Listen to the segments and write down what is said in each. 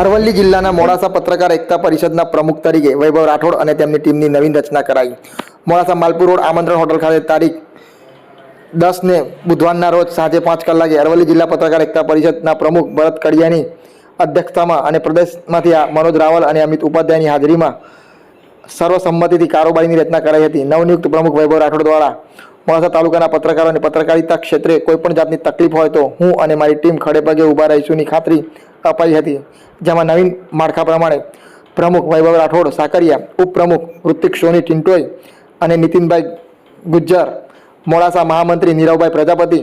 અરવલ્લી જિલ્લાના મોડાસા પત્રકાર એકતા પરિષદના પ્રમુખ તરીકે વૈભવ રાઠોડ અને તેમની ટીમની નવીન રચના કરાઈ. મોડાસા માલપુર રોડ આમંત્રણ હોટલ ખાતે તારીખ દસને બુધવારના રોજ સાંજે પાંચ કલાકે અરવલ્લી જિલ્લા પત્રકાર એકતા પરિષદના પ્રમુખ ભરત કડિયાની અધ્યક્ષતામાં અને પ્રદેશમાંથી મનોજ રાવલ અને અમિત ઉપાધ્યાયની હાજરીમાં સર્વસંમતિથી કારોબારીની રચના કરાઈ હતી. નવનિયુક્ત પ્રમુખ વૈભવ રાઠોડ દ્વારા મોડાસા તાલુકાના પત્રકારો અને પત્રકારિતા ક્ષેત્રે કોઈપણ જાતની તકલીફ હોય તો હું અને મારી ટીમ ખડેપગે ઊભા રહીશુંની ખાતરી અપાઈ હતી. જેમાં નવીન માળખા પ્રમાણે પ્રમુખ વૈભવ રાઠોડ, સાકરિયા, ઉપપ્રમુખ ઋતિક સોની ટિન્ટોય અને નીતિનભાઈ ગુજ્જર, મોડાસા મહામંત્રી નીરવભાઈ પ્રજાપતિ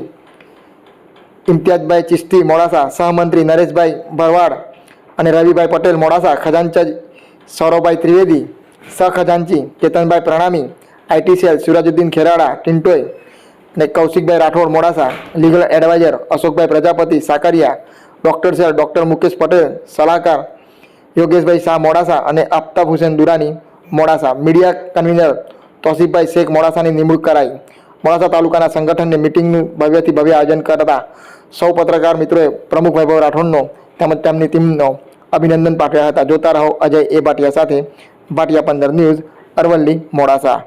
ઇમ્તિયાજભાઈ ચિસ્તી મોડાસા, સહમંત્રી નરેશભાઈ ભરવાડ અને રવિભાઈ પટેલ મોડાસા, ખજાનચજ સૌરભભાઈ ત્રિવેદી સહખજાનચી કેતનભાઈ પ્રણામી આઈટી સેલ સુરાજુદ્દીન ખેરાડા ટિન્ટોય અને Kaushikbhai Rathod Modasa, legal adviser Ashokbhai Prajapati, Sakariya doctor cell doctor Mukesh Patel, સલાહકાર યોગેશભાઈ શાહ મોડાસા અને આફતાબ હુસેન દુરાની મોડાસા. મીડિયા કન્વીનર તોસીફભાઈ શેખ મોડાસાની નિમણૂક કરાઈ. મોડાસા તાલુકાના સંગઠનની મિટિંગનું ભવ્યથી ભવ્ય આયોજન કરતા સૌ પત્રકાર મિત્રોએ પ્રમુખ વૈભવ રાઠોડનો તેમજ તેમની ટીમનો અભિનંદન પાઠવ્યા હતા. જોતા રહો અજય એ ભાટિયા સાથે. ભાટિયા પંદર ન્યૂઝ અરવલ્લી, મોડાસા.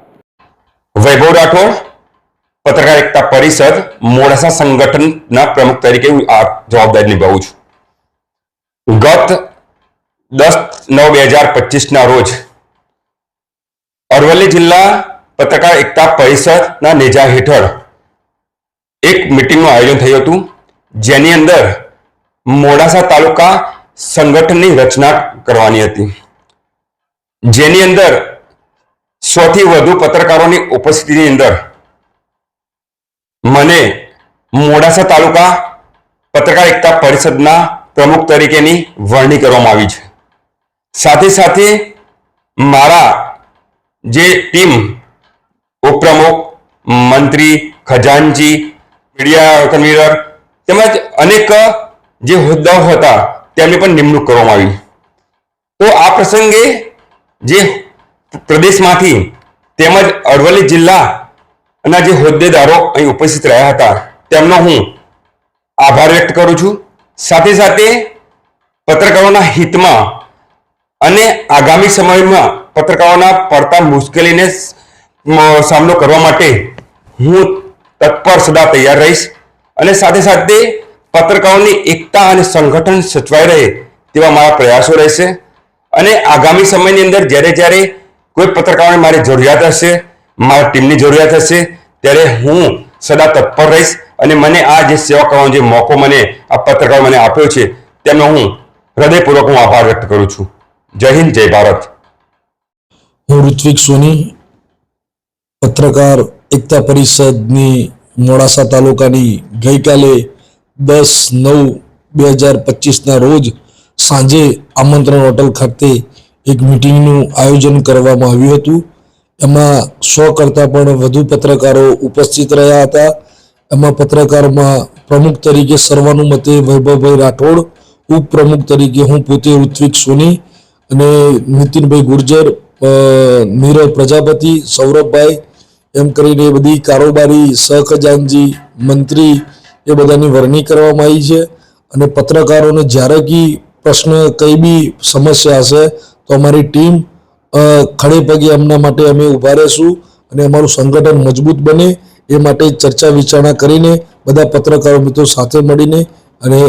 વૈભવ રાઠોડ પત્રકાર એકતા પરિષદ મોડાસા સંગઠનના પ્રમુખ તરીકે હું આ જવાબદારી નિભાવું છું. ગત દસ નવ બે હજાર પચીસના રોજ અરવલ્લી જિલ્લા પત્રકાર એકતા પરિષદના નેજા હેઠળ એક મિટિંગનું આયોજન થયું હતું, જેની અંદર મોડાસા તાલુકા સંગઠનની રચના કરવાની હતી. જેની અંદર સૌથી વધુ પત્રકારોની ઉપસ્થિતિની અંદર મને મોડાસા તાલુકા પત્રકાર એકતા પરિષદના પ્રમુખ તરીકેની વરણી કરવામાં આવી છે. સાથે સાથે મારા જે ટીમ ઉપપ્રમુખ, મંત્રી ખજાનજી મીડિયા કન્વીનર તેમજ અનેક જે હોદ્દાઓ હતા તેમની પણ નિમણૂક કરવામાં આવી. તો આ પ્રસંગે જે પ્રદેશમાંથી તેમજ અરવલ્લી જિલ્લાના જે હોદ્દેદારો અહીં ઉપસ્થિત રહ્યા હતા, તેમનો હું આભાર વ્યક્ત કરું છું. સાથે સાથે પત્રકારોના હિતમાં અને આગામી સમયમાં પત્રકારોના પડતા મુશ્કેલીને સામનો કરવા માટે હું તત્પર સદા તૈયાર રહીશ. અને સાથે સાથે પત્રકારોની એકતા અને સંગઠન સચવાઈ રહે તેવા મારા પ્રયાસો રહેશે. અને આગામી સમયની અંદર જ્યારે જ્યારે કોઈ પત્રકારોને મારી જરૂરિયાત હશે મારા ટીમની જરૂરિયાત હશે, ત્યારે હું સદા તત્પર રહીશ અને મને આ જે સેવા કરવાનો જે મોકો મને, આ પત્રકારો મને આપ્યો છે તેનો હું હૃદયપૂર્વક હું આભાર વ્યક્ત કરું છું. જય હિન્દ, જય ભારત. હું ઋત્વિક સોની, પત્રકાર એકતા પરિષદની મોડાસા તાલુકાની ગઈકાલે દસ નવ બે હજાર પચીસના રોજ સાંજે આમંત્રણ હોટલ ખાતે એક મિટિંગનું આયોજન કરવામાં આવ્યું હતું. એમાં સો કરતાં પણ વધુ પત્રકારો ઉપસ્થિત રહ્યા હતા. એમાં પત્રકારોમાં પ્રમુખ તરીકે સર્વાનુમતે વૈભવભાઈ રાઠોડ, ઉપપ્રમુખ તરીકે હું પોતે ઋત્વિક સોની અને નીતિનભાઈ ગુર્જર નીરવ પ્રજાપતિ, સૌરભભાઈ, એમ કરીને એ બધી કારોબારી, સહખજાનજી, મંત્રી એ બધાની વરણી કરવામાં આવી છે. અને પત્રકારોને જ્યારે કી પ્રશ્ન કઈ બી સમસ્યા હશે તો અમારી ટીમ ખડે પગે એમના માટે અમે ઊભા રહેશું અને અમારું સંગઠન મજબૂત બને એ માટે ચર્ચા વિચારણા કરીને બધા પત્રકારો મિત્રો સાથે મળીને અને